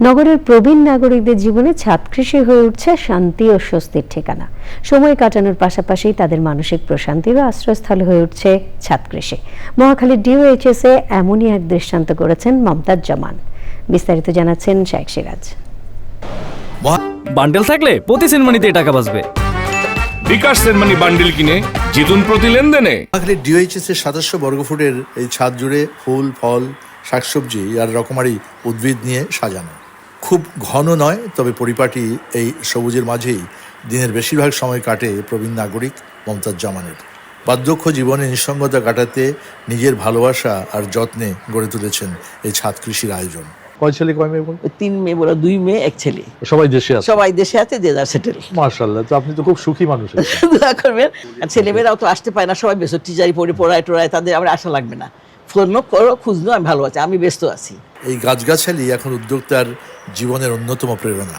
নগরের প্রবীণ নাগরিকদের জীবনে ছাদ কৃষি হয়ে উঠছে শান্তি ও স্বস্তির ঠিকানা। সময় কাটানোর পাশাপাশি তাদের মানসিক প্রশান্তিরও আশ্রয়স্থল হয়ে উঠছে ছাদ কৃষি। মহাখালী ডিওএইচএস এ এমনই এক দৃষ্টান্ত করেছেন মমতাজ জামান। বিস্তারিত জানাচ্ছেন শেখ সিরাজ। বান্ডেল থাকলে প্রতি সিনেমানিতে টাকা বাঁচবে। বিকাশ সেনমানি বান্ডিল কিনে জিতুন প্রতি লেনদেনে। বাংলাদেশ ডিওএইচএস এর সাতাশশো বর্গফুটের এই ছাদ জুড়ে ফুল ফল শাকসবজি আর রকমারি উদ্ভিদ নিয়ে সাজানো। খুব ঘন নয় তবে পরিপাটি এই সবুজের মাঝেই দিনের বেশিরভাগ সময় কাটে প্রবীণ নাগরিক মমতাজ জামানের বার্ধক্য জীবনে নিঃসঙ্গতা কাটাতে নিজের ভালোবাসা আর যত্নে গড়ে তুলেছেন এই ছাদ কৃষির আয়োজন। কয় ছেলে কয় মেয়ে বল তিন মেয়ে বলে দুই মেয়ে এক ছেলে। সবাই দেশে আছে? সবাই দেশে আছে যে যার সেটেল মার্শাল্লাহ তো আপনি তো খুব সুখী মানুষ দোয়া করবেন। আর ছেলেমেয়েরাও তো আসতে পায় না সবাই ব্যস্ত। টিচারি পড়ে পড়ায় টোড়ায় তাদের আমার আশা লাগবে না। ফোন করো খুঁজলো আমি ভালো আছি আমি ব্যস্ত আছি। এই গাছগাছালি এখন উদ্যোক্তার জীবনের অন্যতম প্রেরণা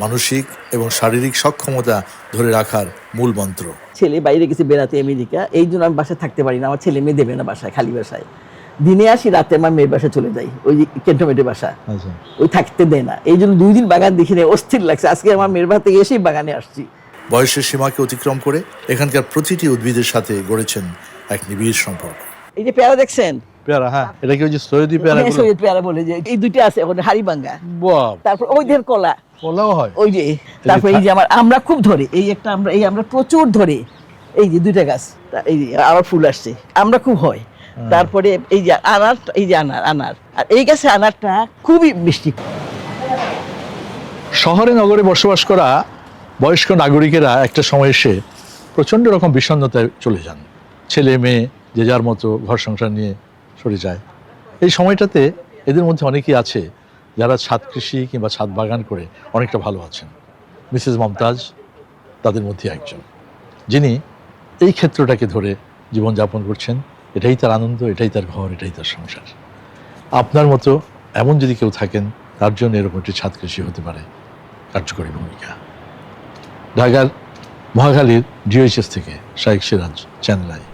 মানসিক এবং শারীরিক সক্ষমতা ধরে রাখার মূল মন্ত্র। ছেলে বাইরে গেছে বেড়াতে আমেরিকা এই জন্য আমি বাসায় থাকতে পারি না আমার ছেলে মেয়ে দেবে না বাসায় খালি বাসায়। দিনে আসি রাতে আমার মেয়ের বাসায় চলে যাই ওই যে ক্যান্টনমেন্টের বাসা। আচ্ছা। ওই থাকতে দেয় না। এই জন্য দুই দিন বাগান দেখি নেই অস্থির লাগছে। আজকে আমার মেয়ের বাড়ি থেকে এসেই বাগানে আসছি। বয়সের সীমাকে অতিক্রম করে এখানকার প্রতিটি উদ্ভিদের সাথে গড়েছেন এক নিবিড় সম্পর্ক। এই যে পেয়ারা দেখছেন পেয়ারা হ্যাঁ? এটা কি ওই যে সৈয়দি পেয়ারা হ্যাঁ, সৈয়দ পেয়ারা বলে যে এই দুইটা আছে ওখানে তারপর ওই দের কলা। বলাও হয়? ওই যে তারপর এই যে আমার আমরা খুব ধরে এই একটা আমরা এই আমরা প্রচুর ধরে। এই যে দুইটা গাছ এই আবার ফুল আসছে আমরা খুব হয়। তারপরে এই যে আনার এই যে আনার আনার। আর এই গাছে আনারটা খুবই মিষ্টি। শহরে নগরে বসবাস করা বয়স্ক নাগরিকেরা একটা সময় এসে প্রচণ্ড রকম বিষণ্ণতায় চলে যান। ছেলে মেয়ে যে যার মতো ঘর সংসার নিয়ে সরে যায়। এই সময়টাতে এদের মধ্যে অনেকেই আছে যারা ছাদ কৃষি কিংবা ছাদ বাগান করে অনেকটা ভালো আছেন। মিসেস মমতাজ তাদের মধ্যে একজন। যিনি এই ক্ষেত্রটাকে ধরে জীবনযাপন করছেন। এটাই তার আনন্দ, এটাই তার ঘর, এটাই তার সংসার। আপনার মতো এমন যদি কেউ থাকেন, তার জন্য এরকম একটি ছাদ কৃষি হতে পারে কার্যকরী ভূমিকা। ঢাকার মহাখালীর ডিওএইচএস থেকে শাহেক সিরাজ চ্যানেল আই